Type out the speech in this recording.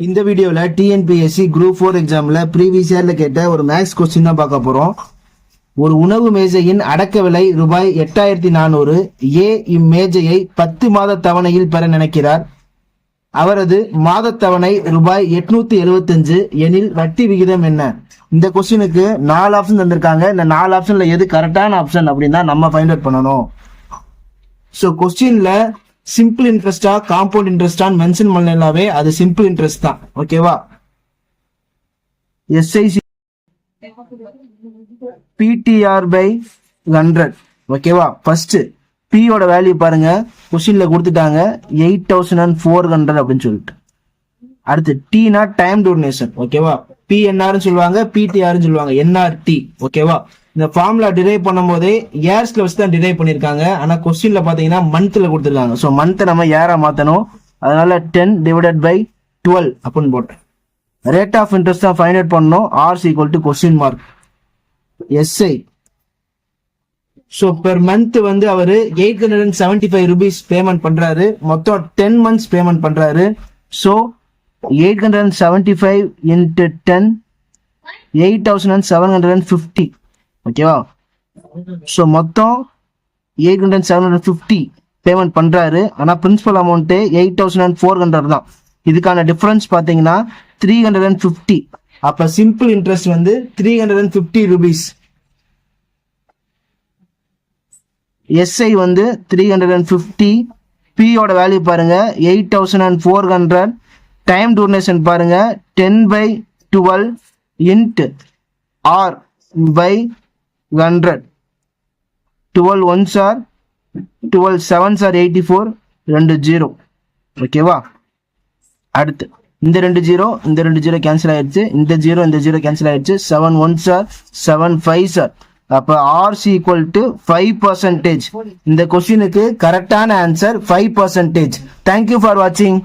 இந்த வீடியோவில் TNPSC group four எக்ஸாமில் ப்ரீவியஸ் இயரில் கேட்ட ஒரு மேக்ஸ் கொஸ்டின் தான் பார்க்க போகிறோம் ஒரு உணவு மேஜையின் அடக்க விலை ரூபாய் எட்டாயிரத்தி நானூறு. ஏ இம்மேஜையை பத்து மாத தவணையில் பெற நினைக்கிறார். அவரது மாத தவணை ரூபாய் எட்நூத்தி எழுபத்தஞ்சு எனில் வட்டி விகிதம் என்ன? இந்த கொஸ்டினுக்கு நாலு ஆப்ஷன் தந்திருக்காங்க. இந்த நாலு ஆப்ஷன்ல எது கரெக்டான ஆப்ஷன் அப்படின்னா நம்ம ஃபைண்ட் அவுட் பண்ணணும். ஸோ கொஸ்டின்ல சிம்பிள் இன்ட்ரெஸ்டா காம்பவுண்ட் இன்ட்ரெஸ்டான்னு மென்ஷன் பண்ணலாவே அது சிம்பிள் இன்ட்ரெஸ்ட் தான். ஓகேவா எஸ்ஐசி பிடிஆர் பை ஹண்ட்ரட் ஓகேவா ஃபர்ஸ்ட் பியோட வேல்யூ பாருங்க. கொஸ்டின்ல கொடுத்துட்டாங்க. Eight thousand and four hundred அப்படின்னு சொல்லிட்டு. அடுத்து டீனா டைம் டூர்னேஷன் ஓகேவா பிஎன்ஆர்னு சொல்லுவாங்க பிடிஆர்னு சொல்லுவாங்க. என்ஆர்டி ஓகேவா இந்த ஃபார்முலா டிரைவ் பண்ணும்போதே இயர்ஸ்ல வச்சு தான் டிரைவ் பண்ணியிருக்காங்க ஆனா கொஸ்டின்ல பாத்தீங்கன்னா மந்த்ல கொடுத்துருக்காங்க. ஸோ மந்த்தை நம்ம ஏரா மாத்தணும். அதனால டென் டிவைடட் பை டுவெல் அப்படின்னு போட்டேன். ரேட் ஆஃப் இன்ட்ரெஸ்ட் தான் ஃபைன் அவுட் பண்ணணும். Rs equal to question mark SI so per month வந்து அவர் eight hundred and seventy five rupees payment பண்றாரு. மொத்தம் டென் மந்த்ஸ் பேமெண்ட் பண்றாரு. So eight hundred and seventy five into ten eight thousand and seven hundred and fifty ஓகேவா so மொத்தம் eight hundred seven hundred fifty payment பண்ணுறாரு ஆனால் principal amount eight thousand and four hundred தான். இதுக்கான difference பார்த்தீங்கன்னா three hundred and fifty அப்போ simple interest வந்து three hundred and fifty rupees SI வந்து த்ரீ ஹண்ட்ரட் அண்ட் ஃபிஃப்டி பியோட வேல்யூ பாருங்க eight thousand and four hundred time duration பாருங்க ten by twelve into R by hundred twelve ones are twelve sevens are eighty four ரெண்டு zero ஓகேவா அடுத்து இந்த ரெண்டு zero இந்த ரெண்டு ஜீரோ கேன்சல் ஆயிடுச்சு. இந்த ஜீரோ இந்த ஜீரோ கேன்சல் ஆயிடுச்சு. Seven one sir seven five sir அப்போ RC equal to five percentage இந்த கொஸ்டினுக்கு கரெக்டான answer five percentage thank you for வாட்சிங்